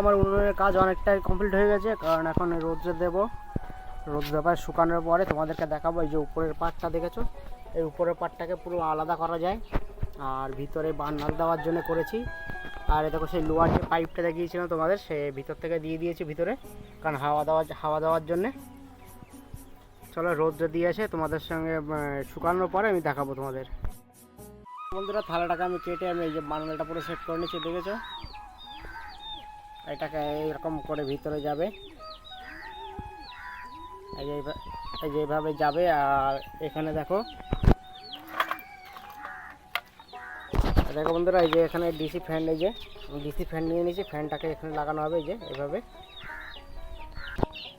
আমার উনুনের কাজ অনেকটাই কমপ্লিট হয়ে গেছে, কারণ এখন রোদ্রে দেবো। রোদ দেবার শুকানোর পরে তোমাদেরকে দেখাবো এই যে উপরের পাটটা দেখেছ? এই উপরের পাটটাকে পুরো আলাদা করা যায়, আর ভিতরে বান্নাল দেওয়ার জন্য করেছি। আর দেখো সেই লোয়ার যে পাইপটা দেখিয়েছিলাম তোমাদের, সে ভিতর থেকে দিয়ে দিয়েছি ভিতরে, কারণ হাওয়া দেওয়ার হাওয়া দেওয়ার জন্যে। চলো রোদ দিয়ে আসে তোমাদের সঙ্গে শুকানোর পরে আমি দেখাবো তোমাদের। বন্ধুরা, থালাটাকে আমি কেটে আমি এই যে বানানটা পুরো সেট করে নিচ্ছি, দেখেছ? এটাকে এইরকম করে ভিতরে যাবে। এই যে এইভা- এই যে এইভাবে যাবে, আর এখানে দেখো। দেখো বন্ধুরা, এই যে এখানে ডিসি ফ্যান, এই যে ডিসি ফ্যান নিয়ে নিয়েছি, ফ্যানটাকে এখানে লাগানো হবে, এই যে এভাবে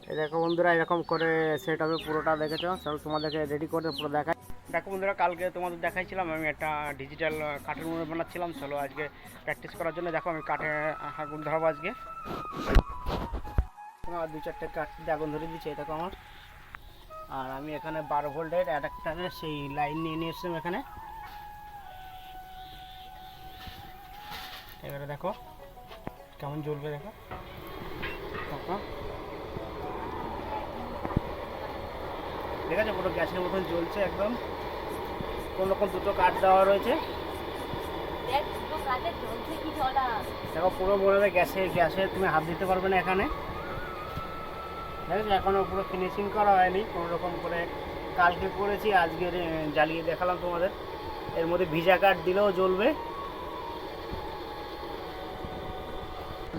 এই দেখো বন্ধুরা, এরকম করে সেট হবে পুরোটা দেখেছ। চলো তোমাদেরকে রেডি করে, পুরো দেখাই। দেখো বন্ধুরা, কালকে তোমাদের দেখাইছিলাম, আমি একটা ডিজিটাল কাঠের মনে বানাচ্ছিলাম, চলো আজকে প্র্যাকটিস করার জন্য। দেখো আমি কাঠে আগুন ধরাবো আজকে। তোমার দু চারটে কাঠ আগুন ধরে দিচ্ছে দেখো আমার। আর আমি এখানে বারো ভোল্টের অ্যাডাপ্টারের সেই লাইন নিয়ে নিয়ে এসেছিলাম এখানে। এবারে দেখো, কেমন জ্বলবে দেখো। ঠিক আছে পুরো গ্যাসের মতন জ্বলছে একদম। কোন রকম দুটো কাঠ দেওয়া রয়েছে। দেখ পুরো হবে গ্যাসে গ্যাসে তুমি হাত দিতে পারবে না এখানে। দেখেছ এখনও পুরো ফিনিশিং করা হয়নি কোনো রকম করে কালকে করেছি আজকে জ্বালিয়ে দেখালাম তোমাদের। এর মধ্যে ভিজা কাঠ দিলেও জ্বলবে।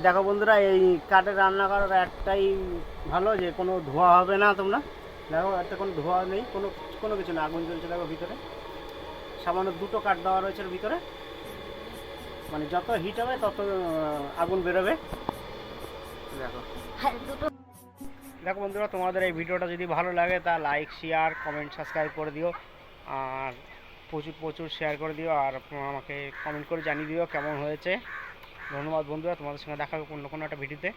দেখো বন্ধুরা এই কাঠে রান্না করার একটাই ভালো যে কোনো ধোয়া হবে না তোমরা। দেখো একটা কোনো ধোয়া নেই কোনো কোনো কিছু না আগুন জ্বলছে দেখো ভিতরে। সামান্য দুটো কাঠ দেওয়া রয়েছে ভিতরে। মানে যত হিট হবে তত আগুন বেরোবে। দেখো। হ্যাঁ দেখো বন্ধুরা তোমাদের এই ভিডিওটা যদি ভালো লাগে তা লাইক শেয়ার কমেন্ট সাবস্ক্রাইব করে দিও। আর প্রচুর প্রচুর শেয়ার করে দিও। আর আমাকে কমেন্ট করে জানিয়ে দিও কেমন হয়েছে। ধন্যবাদ বন্ধুরা তোমাদের সঙ্গে দেখা হবে অন্য কোনো একটা ভিডিওতে